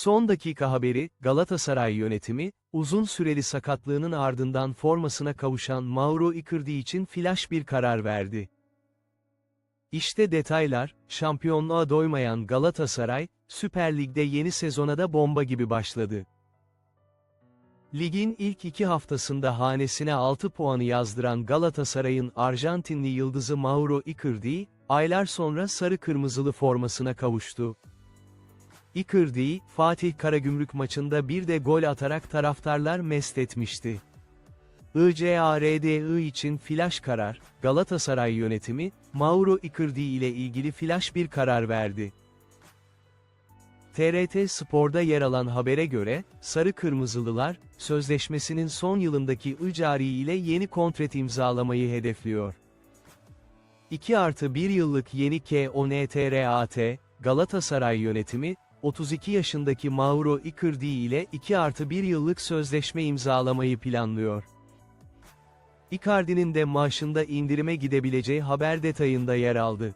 Son dakika haberi, Galatasaray yönetimi, uzun süreli sakatlığının ardından formasına kavuşan Mauro Icardi için flash bir karar verdi. İşte detaylar, şampiyonluğa doymayan Galatasaray, Süper Lig'de yeni sezona da bomba gibi başladı. Ligin ilk iki haftasında hanesine 6 puanı yazdıran Galatasaray'ın Arjantinli yıldızı Mauro Icardi, aylar sonra sarı-kırmızılı formasına kavuştu. Icardi, Fatih Karagümrük maçında bir de gol atarak taraftarlar mest etmişti. ICARDI için flash karar, Galatasaray yönetimi, Mauro Icardi ile ilgili flash bir karar verdi. TRT Spor'da yer alan habere göre, Sarı Kırmızılılar, sözleşmesinin son yılındaki Icari ile yeni kontrat imzalamayı hedefliyor. 2 artı 1 yıllık yeni KONTRAT, Galatasaray yönetimi, 32 yaşındaki Mauro Icardi ile 2 artı 1 yıllık sözleşme imzalamayı planlıyor. Icardi'nin de maaşında indirime gidebileceği haber detayında yer aldı.